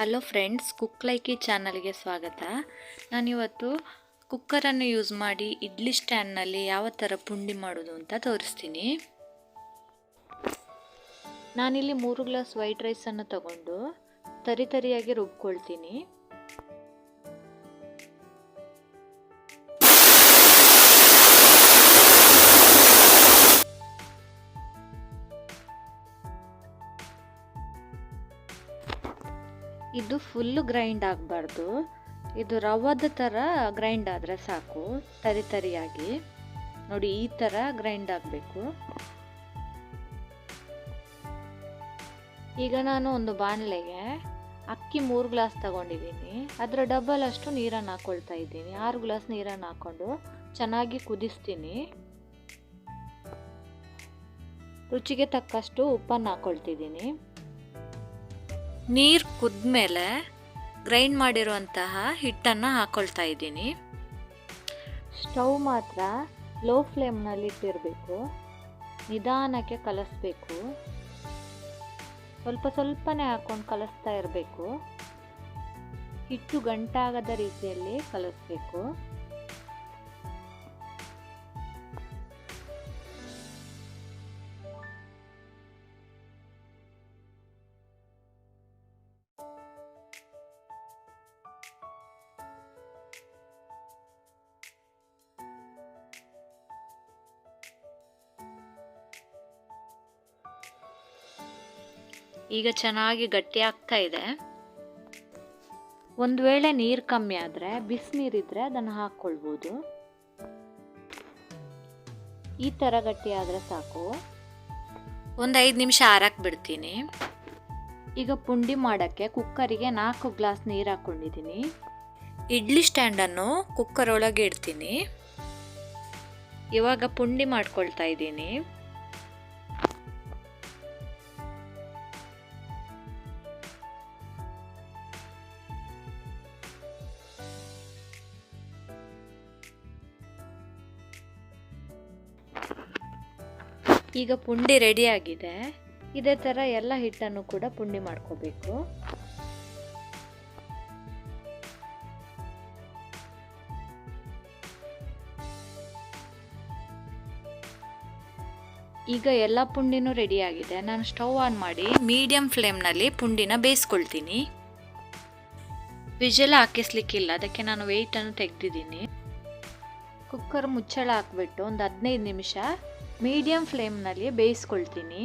Hello friends, cook ಲೈಕಿ ಚಾನಲ್ಗೆ ಸ್ವಾಗತ. ನಾನಿವತ್ತು ಕುಕ್ಕರನ್ನು ಯೂಸ್ ಮಾಡಿ ಇಡ್ಲಿ ಸ್ಟ್ಯಾಂಡ್ನಲ್ಲಿ ಯಾವ ಥರ ಪುಂಡಿ ಮಾಡೋದು ಅಂತ ತೋರಿಸ್ತೀನಿ. ನಾನಿಲ್ಲಿ ಮೂರು ಗ್ಲಾಸ್ ವೈಟ್ ರೈಸನ್ನು ತಗೊಂಡು ತರಿ ತರಿಯಾಗಿ ರುಬ್ಕೊಳ್ತೀನಿ. ಇದು ಫುಲ್ಲು ಗ್ರೈಂಡ್ ಆಗಬಾರ್ದು. ಇದು ರವದ ಥರ ಗ್ರೈಂಡ್ ಆದರೆ ಸಾಕು, ತರಿ ತರಿಯಾಗಿ. ನೋಡಿ, ಈ ಥರ ಗ್ರೈಂಡ್ ಆಗಬೇಕು. ಈಗ ನಾನು ಒಂದು ಬಾಣಲೆಗೆ ಅಕ್ಕಿ ಮೂರು ಗ್ಲಾಸ್ ತಗೊಂಡಿದ್ದೀನಿ. ಅದರ ಡಬಲ್ ಅಷ್ಟು ನೀರನ್ನು ಹಾಕ್ಕೊಳ್ತಾ ಇದ್ದೀನಿ. ಆರು ಗ್ಲಾಸ್ ನೀರನ್ನು ಹಾಕ್ಕೊಂಡು ಚೆನ್ನಾಗಿ ಕುದಿಸ್ತೀನಿ. ರುಚಿಗೆ ತಕ್ಕಷ್ಟು ಉಪ್ಪನ್ನು ಹಾಕ್ಕೊಳ್ತಿದ್ದೀನಿ ನೀರು ಕುದ್ಮೇಲೆ ಗ್ರೈಂಡ್ ಮಾಡಿರುವಂತಹ ಹಿಟ್ಟನ್ನು ಹಾಕೊಳ್ತಾ ಇದ್ದೀನಿ. ಸ್ಟವ್ ಮಾತ್ರ ಲೋ ಫ್ಲೇಮ್ನಲ್ಲಿ ಇಟ್ಟಿರಬೇಕು. ನಿಧಾನಕ್ಕೆ ಕಲಸಬೇಕು. ಸ್ವಲ್ಪ ಸ್ವಲ್ಪನೇ ಹಾಕೊಂಡು ಕಲಿಸ್ತಾ ಇರಬೇಕು. ಹಿಟ್ಟು ಗಂಟಾಗದ ರೀತಿಯಲ್ಲಿ ಕಲಿಸ್ಬೇಕು. ಈಗ ಚೆನ್ನಾಗಿ ಗಟ್ಟಿ ಆಗ್ತಾ ಇದೆ. ಒಂದು ವೇಳೆ ನೀರು ಕಮ್ಮಿ ಆದರೆ ಬಿಸಿನೀರಿದ್ರೆ ಅದನ್ನು ಹಾಕ್ಕೊಳ್ಬೋದು ಈ ಥರ ಗಟ್ಟಿ ಆದರೆ ಸಾಕು. ಒಂದು ಐದು ನಿಮಿಷ ಆರಕ್ಕೆ ಬಿಡ್ತೀನಿ. ಈಗ ಪುಂಡಿ ಮಾಡೋಕ್ಕೆ ಕುಕ್ಕರಿಗೆ ನಾಲ್ಕು ಗ್ಲಾಸ್ ನೀರು ಹಾಕ್ಕೊಂಡಿದ್ದೀನಿ ಇಡ್ಲಿ ಸ್ಟ್ಯಾಂಡನ್ನು ಕುಕ್ಕರ್ ಒಳಗೆ ಇಡ್ತೀನಿ. ಇವಾಗ ಪುಂಡಿ ಮಾಡ್ಕೊಳ್ತಾ ಇದ್ದೀನಿ. ಈಗ ಪುಂಡಿ ರೆಡಿಯಾಗಿದೆ ಇದೇ ಥರ ಎಲ್ಲ ಹಿಟ್ಟನ್ನು ಕೂಡ ಪುಂಡಿ ಮಾಡ್ಕೋಬೇಕು. ಈಗ ಎಲ್ಲ ಪುಂಡಿನೂ ರೆಡಿಯಾಗಿದೆ ನಾನು ಸ್ಟವ್ ಆನ್ ಮಾಡಿ ಮೀಡಿಯಂ ಫ್ಲೇಮ್ನಲ್ಲಿ ಪುಂಡಿನ ಬೇಯಿಸ್ಕೊಳ್ತೀನಿ. ವಿಜಲ್ ಹಾಕಿಸ್ಲಿಕ್ಕಿಲ್ಲ. ಅದಕ್ಕೆ ನಾನು ವೆಯ್ಟನ್ನು ತೆಗೆದಿದ್ದೀನಿ. ಕುಕ್ಕರ್ ಮುಚ್ಚಳ ಹಾಕ್ಬಿಟ್ಟು ಒಂದು ಹದಿನೈದು ನಿಮಿಷ ಮೀಡಿಯಮ್ ಫ್ಲೇಮ್ನಲ್ಲಿ ಬೇಯಿಸ್ಕೊಳ್ತೀನಿ.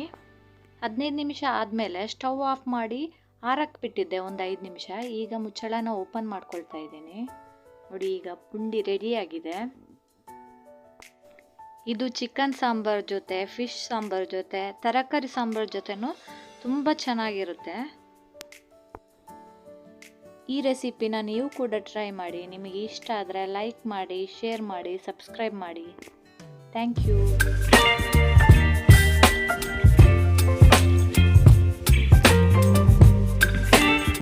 ಹದಿನೈದು ನಿಮಿಷ ಆದಮೇಲೆ ಸ್ಟವ್ ಆಫ್ ಮಾಡಿ ಆರಕ್ಕೆ ಬಿಟ್ಟಿದ್ದೆ ಒಂದು ಐದು ನಿಮಿಷ. ಈಗ ಮುಚ್ಚಳನ ಓಪನ್ ಮಾಡ್ಕೊಳ್ತಾ ಇದ್ದೀನಿ. ನೋಡಿ, ಈಗ ಪುಂಡಿ ರೆಡಿಯಾಗಿದೆ ಇದು ಚಿಕನ್ ಸಾಂಬಾರ್ ಜೊತೆ, ಫಿಶ್ ಸಾಂಬಾರ್ ಜೊತೆ, ತರಕಾರಿ ಸಾಂಬಾರ್ ಜೊತೆನೂ ತುಂಬ ಚೆನ್ನಾಗಿರುತ್ತೆ. ಈ ರೆಸಿಪಿನ ನೀವು ಕೂಡ ಟ್ರೈ ಮಾಡಿ. ನಿಮಗೆ ಇಷ್ಟ ಆದರೆ ಲೈಕ್ ಮಾಡಿ, ಶೇರ್ ಮಾಡಿ, ಸಬ್ಸ್ಕ್ರೈಬ್ ಮಾಡಿ. Thank you.